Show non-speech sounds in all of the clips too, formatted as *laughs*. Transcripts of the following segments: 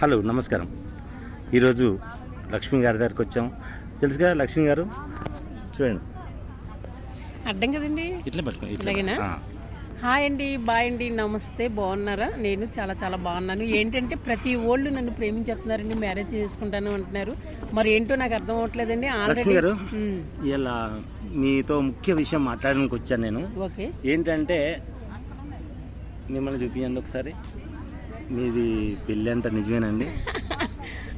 Hello నమస్కారం. ఈరోజు లక్ష్మి గారి దగ్గరికి వచ్చాం. తెలుసు కదా లక్ష్మి గారు? చూడండి. అడ్డం కదండి? ఇట్లా పట్టుకో. హాయ్ అండి బాయ్ అండి నమస్తే. బాగున్నారా? నేను చాలా చాలా బాగున్నాను. ఏంటంటే ప్రతి ఓళ్ళు నన్ను ప్రేమించేస్తున్నారండి మ్యారేజ్ చేసుకుంటాను అంటున్నారు. మరి ఏంటో నాకు అర్థం అవ్వట్లేదండి. లక్ష్మి ఆల్రెడీ గారు ఇలా మీతో ముఖ్య విషయం మాట్లాడడానికి వచ్చాను నేను. ఓకే. ఏంటంటే మిమ్మల్ని చూపించండి ఒకసారి. మీది పెళ్ళి అంతా నిజమేనండి?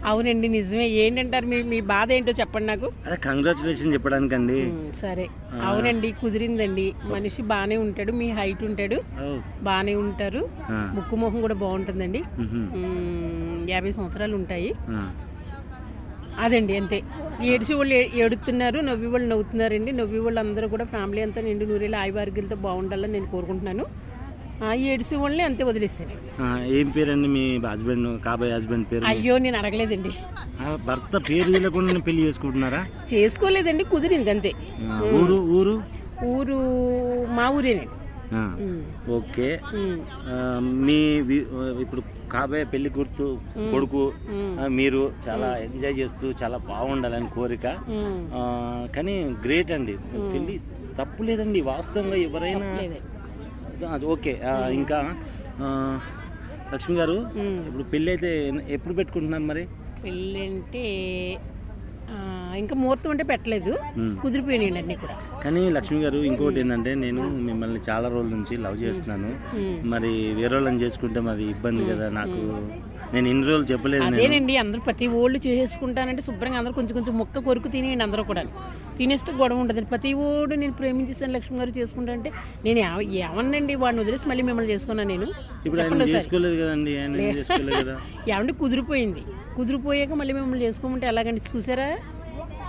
అవునండి నిజమే. ఏంటంటారు మీ మీ బాధ ఏంటో చెప్పండి నాకు. అదే కంగ్రాచులేషన్ చెప్పడానికండి. సరే. అవునండి కుదిరిందండి. మనిషి బాగానే ఉంటాడు మీ హైట్ ఉంటాడు. బాగానే ఉంటారు. ముక్కు మొహం కూడా బాగుంటుందండి. యాభై సంవత్సరాలు ఉంటాయి. అదండి అంతే. ఏడిసి వాళ్ళు ఏడుతున్నారు నవ్వి వాళ్ళు నవ్వుతున్నారండి. నవ్వి వాళ్ళు అందరూ కూడా ఫ్యామిలీ అంతా నిండు నూరేళ్ళు ఆయువారికలతో బాగుండాలని నేను కోరుకుంటున్నాను. ఏడిసి వాళ్ళని అంతే వదిలేస్తాను ఆ, ఏం పేరండి మీ హస్బెండ్ కాబోయే హస్బెండ్ పేరు? అయ్యో నేను అడగలేదండి. భర్త పేరు తెలియకుండా పెళ్ళి చేసుకుంటున్నారా? చేసుకోలేదండి కుదిరింది అంతే. ఊరు ఊరు? ఊరు మా ఊరేనండి ఉమ్, ఓకే. మీ ఇప్పుడు కాబోయే పెళ్ళి గుర్తు కొడుకు మీరు చాలా ఎంజాయ్ చేస్తూ చాలా బాగుండాలని కోరిక. కానీ గ్రేట్ అండి. పెళ్ళి తప్పు లేదండి వాస్తవంగా ఎవరైనా అది ఓకే. ఇంకా లక్ష్మి గారు. ఇప్పుడు పెళ్ళి అయితే ఎప్పుడు పెట్టుకుంటున్నారు మరి? పెళ్ళి అంటే ఇంకా ముహూర్తం అంటే పెట్టలేదు. కుదిరిపోయినాయండి అన్నీ కూడా. కానీ లక్ష్మి గారు ఇంకోటి ఏంటంటే నేను మిమ్మల్ని చాలా రోజుల నుంచి లవ్ చేస్తున్నాను. మరి వేరే వాళ్ళని చేసుకుంటే మరి ఇబ్బంది కదా నాకు. నేను ఇన్ని రోజులు చెప్పలేదు అదేనండి అందరూ ప్రతి ఓళ్ళు చేసుకుంటానంటే శుభ్రంగా అందరూ కొంచెం కొంచెం ముక్క కొరుకు తినేయండి అందరూ కూడా. తినేస్తే గొడవ ఉండదు. ప్రతి ఓడు నేను ప్రేమించేసాను లక్ష్మి గారు చేసుకుంటా అంటే నేను ఏమన్నండి వాడిని వదిలేసి మళ్ళీ మిమ్మల్ని చేసుకున్నాను నేను? ఇప్పుడు ఆయన చేసుకోలేదు కదండి ఆయన ఏం చేసుకోలేదు కదా? *laughs* ఏమంటే కుదిరిపోయింది. కుదిరిపోయాక మళ్ళీ మిమ్మల్ని చేసుకోమంటే ఎలాగండి? చూసారా?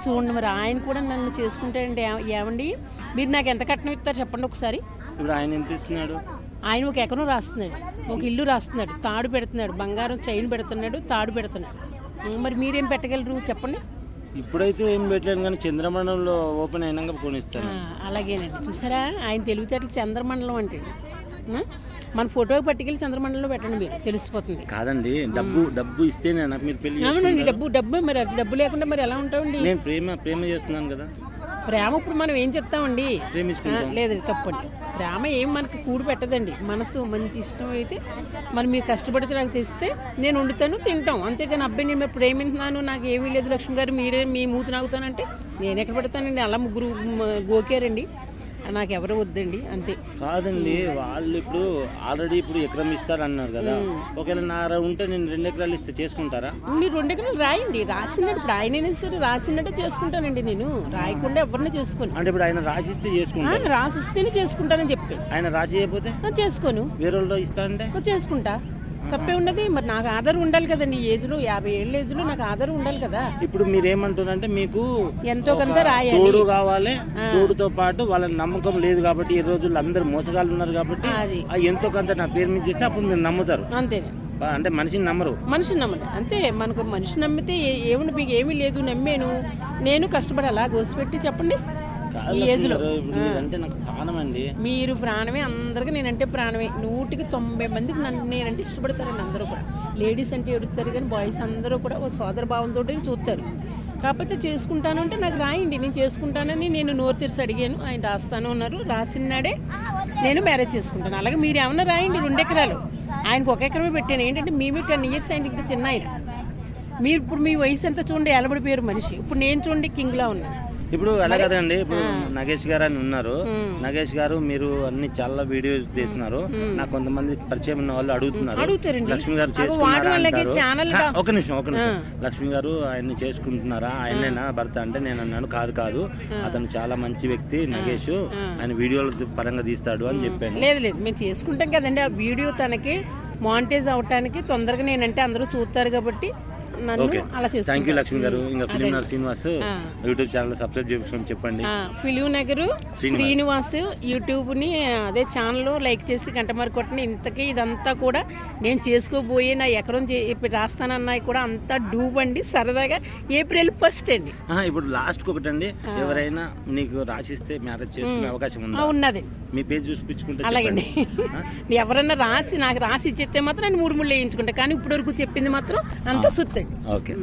చూడండి మరి ఆయన కూడా నన్ను చేసుకుంటాడంటే ఏ- ఏమండి? మీరు నాకు ఎంత కట్నం ఇస్తారు? చెప్పండి ఒకసారి. ఇప్పుడు ఆయన ఎంత ఇస్తున్నాడు? ఆయన ఒక ఎకరం రాస్తున్నాడు. ఒక ఇల్లు రాస్తున్నాడు. తాడు పెడుతున్నాడు. బంగారం చైన్ పెడుతున్నాడు. తాడు పెడుతున్నాడు. మరి మీరేం పెట్టగలరు? చెప్పండి. ఇప్పుడైతే ఏం పెట్టలేదు కానీ చంద్రమండలంలో ఓపెన్ అయినాక కొనిస్తాను అలాగేనండి. చూసారా? ఆయన తెలివితేటలు చంద్రమండలం అంటే? మన ఫోటోకి పట్టుకెళ్ళి చంద్రమండలంలో పెట్టండి మీరు. తెలిసిపోతుంది. కాదండి డబ్బు డబ్బు ఇస్తేనే మీరు పెళ్ళి అవునండి డబ్బు డబ్బు మరి డబ్బు లేకుండా మరి ఎలా ఉంటామండి? నేను ప్రేమ ప్రేమ చేస్తున్నాను కదా. ప్రేమ ఇప్పుడు మనం ఏం చెప్తామండి? లేదండి తప్పండి. ప్రేమ ఏం మనకి కూడు పెట్టదండి. మనసు మంచి ఇష్టం అయితే మరి మీరు కష్టపడితే నాకు తెస్తే నేను వండుతాను తింటాం. అంతేగాని అబ్బాయి నేను ప్రేమిస్తున్నాను నాకు ఏమీ లేదు లక్ష్మి గారు మీరే మీ మూతి నాగుతానంటే నేను ఎక్కడ పెడతానండి? అలా ముగ్గురు గోకారండి. నాకు ఎవరు వద్దండి అంతే. కాదండి వాళ్ళు ఇప్పుడు ఆల్రెడీ ఇప్పుడు ఎకరం ఇస్తారు అన్నారు కదా ఒకవేళ నా ఉంటే నేను రెండు ఎకరాలు ఇస్తే చేసుకుంటారా? మీరు రెండు ఎకరాలు రాయండి రాసినట్టు ఇప్పుడు ఆయనైనా సరే రాసినట్టే చేసుకుంటానండి నేను. రాయకుండా ఎవరిని చేసుకోను. అంటే ఇప్పుడు ఆయన రాసిస్తే ఆ, చేసుకుంటారు రాసిస్తేనే చేసుకుంటానని చెప్పి. ఆయన రాసి చేయకపోతే? చేసుకోను. వేరే వాళ్ళు ఇస్తా అంటే? చేసుకుంటా. తప్పే ఉన్నది. మరి నాకు ఆధార్ ఉండాలి కదండి ఈ ఏజ్లో యాభై ఏళ్ళ ఏజ్లో నాకు ఆధార్ ఉండాలి కదా. ఇప్పుడు మీరు ఏమంటున్నారంటే మీకు ఎంతో కొంత రాయాలి. తోడు కావాలి. తోడుతో పాటు వాళ్ళ నమ్మకం లేదు కాబట్టి ఈ రోజుల్లో అందరు మోసగాళ్ళు ఉన్నారు కాబట్టి ఎంతో కొంత నా పేరు మీద చేస్తే అప్పుడు మీరు నమ్ముతారు. అంతేనే ఆ, అంటే మనిషిని నమ్మరు. మనిషిని నమ్మండి అంతే మనకు మనిషి నమ్మితే ఏ- ఏముంది మీకు ఏమీ లేదు నమ్మాను. నేను కష్టపడి అలా గోసిపెట్టి చెప్పండి. కాదు ఈ ఏజ్లో. మీరు ప్రాణమే అందరికీ నేనంటే ప్రాణమే. నూటికి తొంభై మందికి నన్ను నేనంటే ఇష్టపడతారండి అందరూ కూడా. లేడీస్ అంటే ఎడుతారు కానీ బాయ్స్ అందరూ కూడా ఓ సోదర భావంతో చూస్తారు. కాకపోతే చేసుకుంటాను అంటే నాకు రాయండి. నేను చేసుకుంటానని నేను నోరు తెరిచి అడిగాను. ఆయన రాస్తాను ఉన్నారు రాసినాడే నేను మ్యారేజ్ చేసుకుంటాను. అలాగే మీరు ఏమన్నా రాయండి రెండు ఎకరాలు. ఆయనకు ఒక ఎకరమే పెట్టాను. ఏంటంటే మేమే టెన్ ఇయర్స్ ఆయన ఇంకా చిన్న ఆయన. మీరు ఇప్పుడు మీ వయసు ఎంత చూడండి ఎలబడిపోయారు మనిషి. ఇప్పుడు నేను చూడండి కింగ్లా ఉన్నాను. ఇప్పుడు అలా కదండి. ఇప్పుడు నగేష్ గారు అని ఉన్నారు. నగేష్ గారు మీరు అన్ని చాలా వీడియోస్ తీస్తున్నారు. నాకు కొంతమంది పరిచయం ఉన్న వాళ్ళు అడుగుతున్నారు. లక్ష్మి గారు చేసుకున్నారా ఒక నిమిషం ఒక నిమిషం. లక్ష్మి గారు ఆయన్ని చేసుకుంటున్నారా? ఆయనేనా భర్త అంటే నేను అన్నాను కాదు కాదు. అతను చాలా మంచి వ్యక్తి నగేష్. ఆయన వీడియోల పరంగా తీస్తాడు అని చెప్పాను. లేదు లేదు. మేము చేసుకుంటాం కదండి. ఆ వీడియో తనకి మానిటైజ్ అవటానికి తొందరగా నేనంటే అందరూ చూస్తారు కాబట్టి నన్ను అలా థ్యాంక్ యూ లక్ష్మి గారు. ఇంకా ఫిలిం నర్ శ్రీనివాస్ యూట్యూబ్ ఛానల్ సబ్స్క్రైబ్ చేసుకోండి చెప్పండి. ఫిలిం నగరు శ్రీనివాస్. యూట్యూబ్ని అదే ఛానల్ లైక్ చేసి గంట మరి కొట్టని ఇంతకీ ఇదంతా కూడా నేను చేసుకోబోయే నా ఎకరం రాస్తానన్నాయి కూడా అంతా డూబ్ అండి సరదాగా ఏప్రిల్ ఫస్ట్ అండి. ఇప్పుడు లాస్ట్ ఒకటి అండి ఎవరైనా నీకు రాసిస్తే మ్యారేజ్ చేసుకునే అవకాశం ఉందా? ఉన్నది. మీ పేజ్ చూపించుకుంటే అలాగండి. ఎవరన్నా రాసి నాకు రాసి ఇచ్చేస్తే మాత్రం నేను మూడు ముళ్ళు వేయించుకుంటా. కానీ ఇప్పటివరకు చెప్పింది మాత్రం అంతా సుత్తండి ఓకే